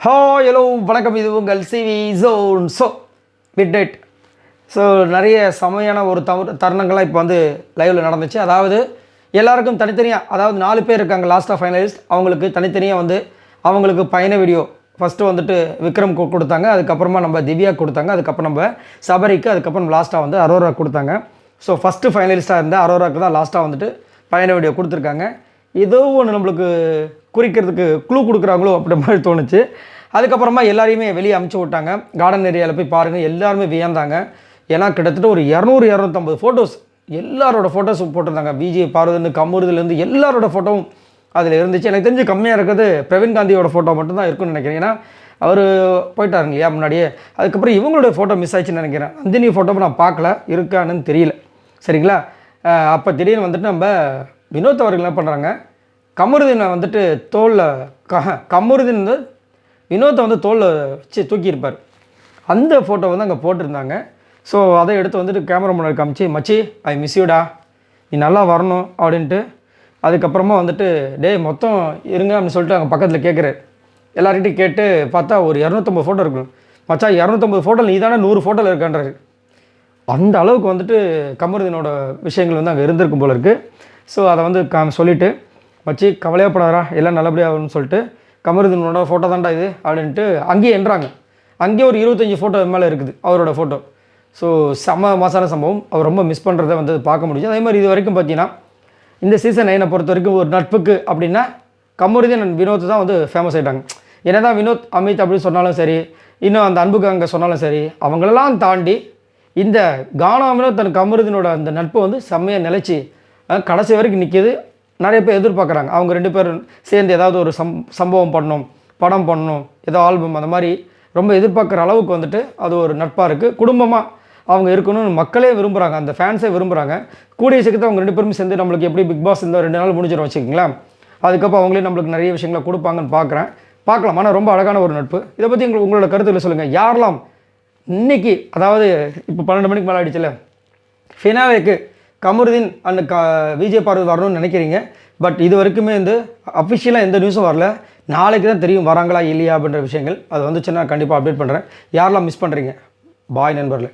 ஹோ ஹலோ வணக்கம். இது உங்கள் Sivi zone so midnight so நிறைய செமையான ஒரு தவறு தருணங்கள்லாம் இப்போ வந்து லைவில் நடந்துச்சு. அதாவது எல்லாருக்கும் தனித்தனியாக அதாவது நாலு பேர் இருக்காங்க லாஸ்ட் ஆஃப் ஃபைனலிஸ்ட் அவங்களுக்கு தனித்தனியாக வந்து அவங்களுக்கு பயண வீடியோ ஃபஸ்ட்டு வந்துட்டு விக்ரம் கு- கொடுத்தாங்க. அதுக்கப்புறமா நம்ம திவ்யா கொடுத்தாங்க. அதுக்கப்புறம் நம்ம சபரிக்கு அதுக்கப்புறம் லாஸ்ட்டாக வந்து அரோரா கொடுத்தாங்க. ஸோ ஃபஸ்ட்டு ஃபைனலிஸ்ட்டாக இருந்த அரோராக்கு தான் லாஸ்ட்டாக வந்துட்டு பயண வீடியோ கொடுத்துருக்காங்க. ஏதோ ஒன்று நம்மளுக்கு குறிக்கிறதுக்கு க்ளூ கொடுக்குறாங்களோ அப்படி மாதிரி தோணுச்சு. அதுக்கப்புறமா எல்லாரையுமே வெளியே அமுச்சு விட்டாங்க. கார்டன் ஏரியாவில் போய் பாருங்கள் எல்லாருமே வியந்தாங்க. ஏன்னா கிட்டத்தட்ட ஒரு இரநூறு இரநூத்தம்பது ஃபோட்டோஸ் எல்லாரோட ஃபோட்டோஸ் போட்டிருந்தாங்க. பிஜே பார்வதிலேருந்து கம்முறுதுலேருந்து எல்லாரோட ஃபோட்டோவும் அதில் இருந்துச்சு. எனக்கு தெரிஞ்சு கம்மியாக இருக்கிறது பிரவீன் காந்தியோட ஃபோட்டோ மட்டும்தான் இருக்கும்னு நினைக்கிறேன். ஏன்னா அவர் போயிட்டாருங்க இல்லையா முன்னாடியே. அதுக்கப்புறம் இவங்களோட ஃபோட்டோ மிஸ் ஆயிடுச்சுன்னு நினைக்கிறேன். நந்தினி ஃபோட்டோ நான் பார்க்கல. இருக்கான்னு தெரியல. சரிங்களா? அப்போ திடீர்னு வந்துட்டு நம்ம வினோத் அவர்கள் என்ன பண்ணுறாங்க கமருதீனை வந்துட்டு தோலில் க கமருதீன் வந்து வினோத்தை வந்து தோலில் வச்சு தூக்கியிருப்பார். அந்த ஃபோட்டோ வந்து அங்கே போட்டிருந்தாங்க. ஸோ அதை எடுத்து வந்துட்டு கேமரா முன்னாடி காமிச்சு மச்சி ஐ மிஸ் யூடா நீ நல்லா வரணும் அப்படின்ட்டு. அதுக்கப்புறமா வந்துட்டு டேய் மொத்தம் இருங்க அப்படின்னு சொல்லிட்டு அங்கே பக்கத்தில் கேட்குறாரு எல்லார்கிட்டையும் கேட்டு பார்த்தா ஒரு இரநூத்தம்பது ஃபோட்டோ இருக்கும் மச்சா இரநூத்தம்பது ஃபோட்டோ நீ தானே நூறு ஃபோட்டோவில் இருக்கான்றாரு. அந்த அளவுக்கு வந்துட்டு கமருதீனோட விஷயங்கள் வந்து அங்கே இருந்திருக்கும் போல இருக்குது ஸோ அதை வந்து கா சொல்லிவிட்டு வச்சு கவலையப்படாதா எல்லாம் நல்லபடியாக ஆகும்னு சொல்லிட்டு கமருதீனோட ஃபோட்டோ தான்டா இது அப்படின்ட்டு அங்கேயே என்றாங்க. அங்கேயே ஒரு இருபத்தஞ்சி ஃபோட்டோ மேலே இருக்குது அவரோட ஃபோட்டோ ஸோ செம மாசான சம்பவம். அவர் ரொம்ப மிஸ் பண்ணுறதை வந்து பார்க்க முடியும் அதே மாதிரி இது வரைக்கும் பார்த்தீங்கன்னா இந்த சீசன் நைனை பொறுத்த வரைக்கும் ஒரு நட்புக்கு அப்படின்னா கமருதீன் அண்ட் வினோத் தான் வந்து ஃபேமஸ் ஆகிட்டாங்க என்னதான் வினோத் அமித் அப்படின்னு சொன்னாலும் சரி இன்னும் அந்த அன்புக்கு அங்கே சொன்னாலும் சரி அவங்களெல்லாம் தாண்டி இந்த கானாமிலும் தன் கமருதீனோட அந்த நட்பு வந்து செம்மையாக நிலைச்சி கடைசி வரைக்கும் நிற்கிது நிறைய பேர் எதிர்பார்க்குறாங்க. அவங்க ரெண்டு பேரும் சேர்ந்து ஏதாவது ஒரு சம் சம்பவம் பண்ணணும் படம் பண்ணணும் ஏதோ ஆல்பம் அந்த மாதிரி ரொம்ப எதிர்பார்க்குற அளவுக்கு வந்துட்டு அது ஒரு நட்பாக இருக்குது குடும்பமாக அவங்க இருக்கணும்னு மக்களே விரும்புகிறாங்க அந்த ஃபேன்ஸே விரும்புகிறாங்க கூடிய சீக்கிரத்தை அவங்க ரெண்டு பேரும் சேர்ந்து நம்மளுக்கு எப்படி பிக் பாஸ் இந்த ரெண்டு நாள் முடிஞ்சிடும் வச்சுக்கிங்களேன். அதுக்கப்புறம் அவங்களே நம்மளுக்கு நிறைய விஷயங்களை கொடுப்பாங்கன்னு பார்க்குறேன் பார்க்கலாம் ஆனால் ரொம்ப அழகான ஒரு நட்பு. இதை பற்றி உங்களுக்கு உங்களோட கருத்துக்களை சொல்லுங்கள் யாரெல்லாம் இன்னைக்கு அதாவது இப்போ பன்னெண்டு மணிக்கு மேலே ஆயிடுச்சுல ஃபினாலேக்கு கமருதீன் அண்ட் க விஜய் பார்வதி வரணும்னு நினைக்கிறீங்க. பட் இது வரைக்குமே வந்து அஃபிஷியலாக எந்த நியூஸும் வரல. நாளைக்கு தான் தெரியும் வராங்களா இல்லையா அப்படின்ற விஷயங்கள். அது வந்துச்சுன்னா கண்டிப்பாக அப்டேட் பண்ணுறேன் யாரெல்லாம் மிஸ் பண்ணுறீங்க பாய் நண்பர்களே.